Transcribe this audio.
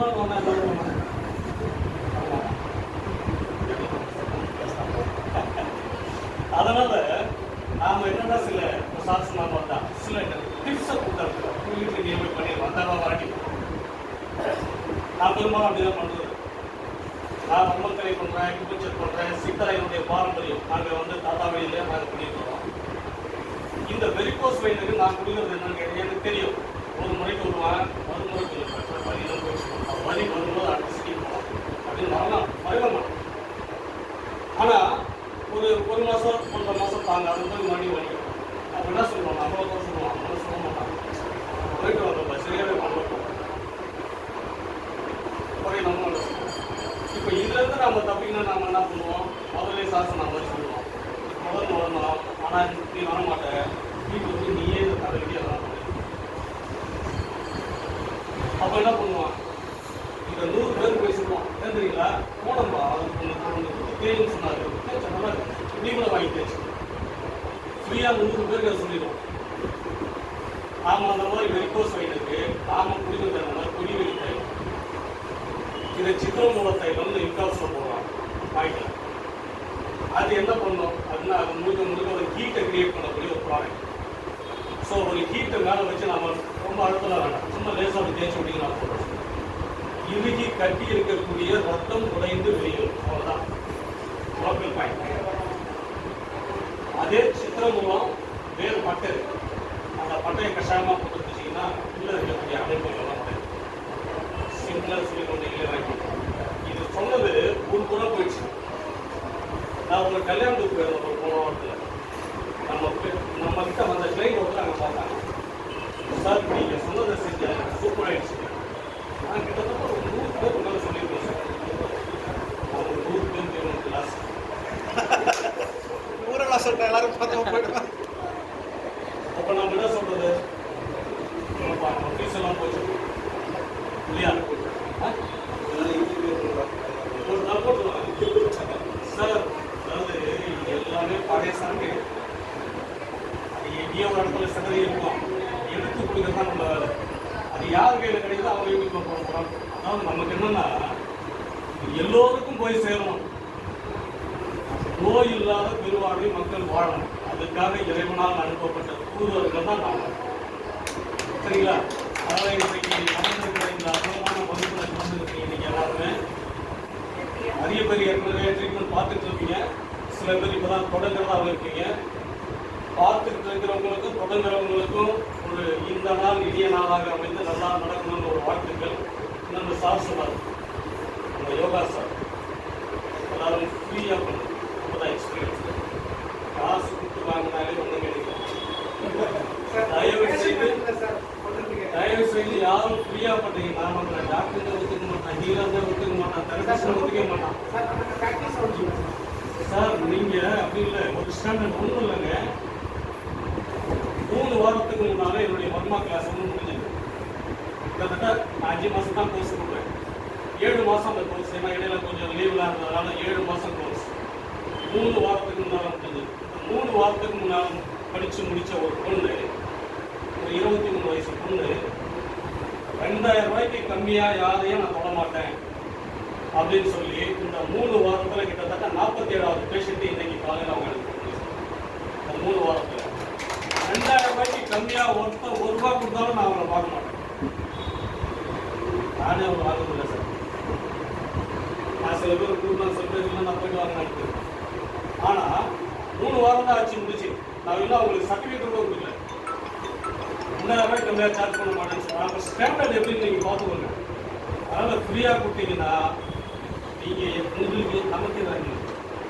நாள் ஒன்றா என்ன அதனால நாம என்னன்னா சில சாட்சி நாம வந்தா சில டிப்ஸை கொடுத்தாரு வீட்டுக்கு நியமனம் பண்ணி வந்தாவா வாட்டி நான் பெரும்பாலும் அப்படிதான் பண்றது நான் வர்மக்கலை பண்றேன் குப்பச்சல் பண்றேன் சித்தரையினுடைய பாரம்பரியம் நாங்கள் வந்து தாத்தா வழியில நாங்கள் பண்ணிட்டு இருக்கோம் இந்த வெரிகோஸ் வெயினுக்கு நான் குடிக்கிறது என்னன்னு கேட்டீங்க எனக்கு தெரியும். ஒரு முறைக்கு வாரம் மறுமுறைக்கு வருவேன் வரியில போயிடுச்சு வரி வரும்போது அடுத்த சிட்டி போகலாம் அப்படின்னு வரலாம் வரலாம் ஆனால் ஒரு ஒரு மாதம் ஒன்றரை மாதம் தாங்க அது போய் மறுபடியும் வலிக்கும் அப்போ என்ன சொல்லுவாங்க? அவ்வளோ தான் சொல்லுவாங்க. அவ்வளோ சொல்ல மாட்டாங்க. போயிட்டு வந்தப்ப சரியாகவே பண்ண குறை நம்ம சொல்லுவோம். இப்போ இதுலேருந்து நம்ம தப்பிக்கணும் நம்ம என்ன பண்ணுவோம்? முதல்ல சாசனம் நம்ம சொல்லுவோம். முதல் வரணும். ஆனால் நீ வர மாட்டேன் வீட்டுக்கு வந்து நீயே இந்த வர அப்போ என்ன பண்ணுவான்? இந்த நூறு பேர் போய் சொல்லுவான் ஏன் தெரியுங்களா? போனப்பா அது ஒன்று தேயும் சொன்னாரு. சொன்னா நீ கூட வாங்கி தேய்ச்சி. ஃப்ரீயாக நூறு பேருக்கு அதை சொல்லிடுவோம். நாம அந்த மாதிரி வெறிக்கோஸ் வைனுக்கு நாம குடிக்கிற மாதிரி குடி தைலம் இதை சித்திரமூல தைலம்னு இன்காஸ்ல போடுறாங்க வாங்கிக்கலாம் அது என்ன பண்ணும்? அப்படின்னா அது முழுக்க முழுக்க ஒரு ஹீட்டை கிரியேட் பண்ணக்கூடிய ஒரு ப்ராடக்ட் ஸோ ஒரு ஹீட்டை மேலே வச்சு நம்ம ரொம்ப அழுத்தலாம் வேண்டாம் சும்மா லேசாக அப்படி தேய்ச்சி விட்டீங்கன்னா போதும். இறுகி கட்டி இருக்கக்கூடிய ரத்தம் குறைந்து வெளியேறும் அவ்வளோதான் லோக்கல் பாயிண்ட் அதே சித்திரமூலம் வேறு பட்டை இருக்கு. அந்த பட்டையை கஷாயமாக போட்டு உள்ளே உள்ள இருக்கக்கூடிய அமைப்புகள்லாம் சிம்பிளாக சொல்லி கொண்டீங்களே வாங்கி இது சொன்னது ஒரு கூட போயிடுச்சு. நான் உங்கள் கல்யாணத்துக்கு போயிருந்தேன் ஒரு போன வாரத்தில் நம்ம பே- நம்ம கிட்ட வந்த கிளைண்ட் வந்து நாங்கள் பார்த்தாங்க சார் நீங்கள் சொன்னதை செஞ்ச சூப்பர் ஆயிடுச்சு நான் கிட்டத்தட்ட ஒரு நூறு பேருக்கு மேலே சொல்லியிருக்கேன் சார் ஒரு நூறு பேருக்கு வேணும் கிளாஸ் ஊரெல்லாம் சொல்லிட்டேன் எல்லாரும் பார்த்தா போயிடுவேன் அப்போ நம்ம என்ன நம்ம ஃபீஸ் எல்லாம் போச்சு இல்லையா? ஒரு நாள் போட்டுருவாங்க சார் அதாவது எல்லாமே பழைய சரக்கு. அது எங்கேயோ ஒரு இடத்துல சிதறி இருக்கும். எடுத்து கொடுக்கறது தான் நம்ம அது யார் கையில் கிடைக்குதோ அவங்க யூடியூப்ல போட போகிறோம் அதாவது நமக்கு என்னன்னா எல்லோருக்கும் போய் சேரணும். நோய் இல்லாத பெருவாழ்வை மக்கள் வாழணும். அதுக்காக இறைவனால் அனுப்பப்பட்ட தூதுவர்கள் தான் நாங்கள் சரிங்களா? அதனால் இன்றைக்கு நடந்திருக்கிற இந்த அற்புதமான வகுப்பில் நடந்திருக்கீங்க இன்னைக்கு எல்லாருமே நிறைய பேர் ஏற்கனவே ட்ரீட்மெண்ட் பார்த்துட்டு இருக்கீங்க. சில பேர் இப்போ தான் தொடங்குறதாகவும் இருக்கீங்க. பார்த்துட்டு இருக்கிறவங்களுக்கும் தொடங்குறவங்களுக்கும் ஒரு இந்த நாள் இனிய நாளாக அமைந்து நல்லா நடக்கணும்னு ஒரு வாழ்த்துக்கள். இன்னொன்று சார் சொன்னார். நம்ம யோகா சார். எல்லாரும் ஃப்ரீயாக பண்ணுங்க அப்போதான் எக்ஸ்பீரியன்ஸ் காசு கொடுத்து வாங்கினாலே ஒன்றும் கிடைக்கும் தயவு செய்து தயவு செய்து யாரும் ஃப்ரீயாக பண்ணுறீங்க நான் பண்ணுறேன் டாக்டர் ஒத்துக்க மாட்டான். ஹீலர் ஒத்துக்க மாட்டான். தெரபிஸ்ட் ஒத்துக்க மாட்டான். சார் நீங்க அப்படி இல்லை. ஒரு ஸ்டாண்டர்ட் ஒன்றும் இல்லைங்க மூணு வாரத்துக்கு முன்னாலே என்னுடைய கிளாஸ் வந்து முடிஞ்சது கிட்டத்தட்ட நான் அஞ்சு மாதம் தான் கோர்ஸ் கொடுப்பேன் ஏழு மாதம் அந்த கோர்ஸ் ஏன்னா இடையில கொஞ்சம் லீவ்லாம் இருந்ததுனால ஏழு மாதம் கோர்ஸ் மூணு வாரத்துக்கு முன்னால் முடிஞ்சது மூணு வாரத்துக்கு முன்னால் படித்து முடிச்ச ஒரு பொண்ணு ஒரு இருபத்தி மூணு வயசு பொண்ணு ரெண்டாயிரம் ரூபாய்க்கு கம்மியாக யாரையும் நான் தொட மாட்டேன் அப்படின்னு சொல்லி இந்த மூணு வாரத்தில் கிட்டத்தட்ட நாற்பத்தி ஏழாவது பேஷண்ட்டு இன்னைக்கு காலையில் அவங்க எனக்கு மூணு வாரத்தில் ரெண்டாயிரம் ரூபாய்க்கு கம்மியாக ஒருத்த ஒரு ரூபா கொடுத்தாலும் நான் அவரை பார்க்க மாட்டேன். நானே அவங்க வாங்குறதில்ல சார். நான் சில பேர் கொடுத்தேன் சில பேர் இல்லை நான் போயிட்டு வாங்க நினைக்கிறேன் ஆனா மூணு வாரம் தான் ஆச்சு முடிச்சு நான் இன்னும் அவங்களுக்கு சர்டிஃபிகேட் கூட கொடுக்கல. ரெண்டாயிரம் ரூபாய் கம்மியாக சார்ஜ் பண்ண மாட்டேன்னு சார் அப்போ ஸ்டாண்டர்ட் எப்படின்னு நீங்கள் பார்த்துக்கோங்க. அதனால் ஃப்ரீயாக கொடுத்தீங்கன்னா நீங்கள் உங்களுக்கு நமக்கு தான்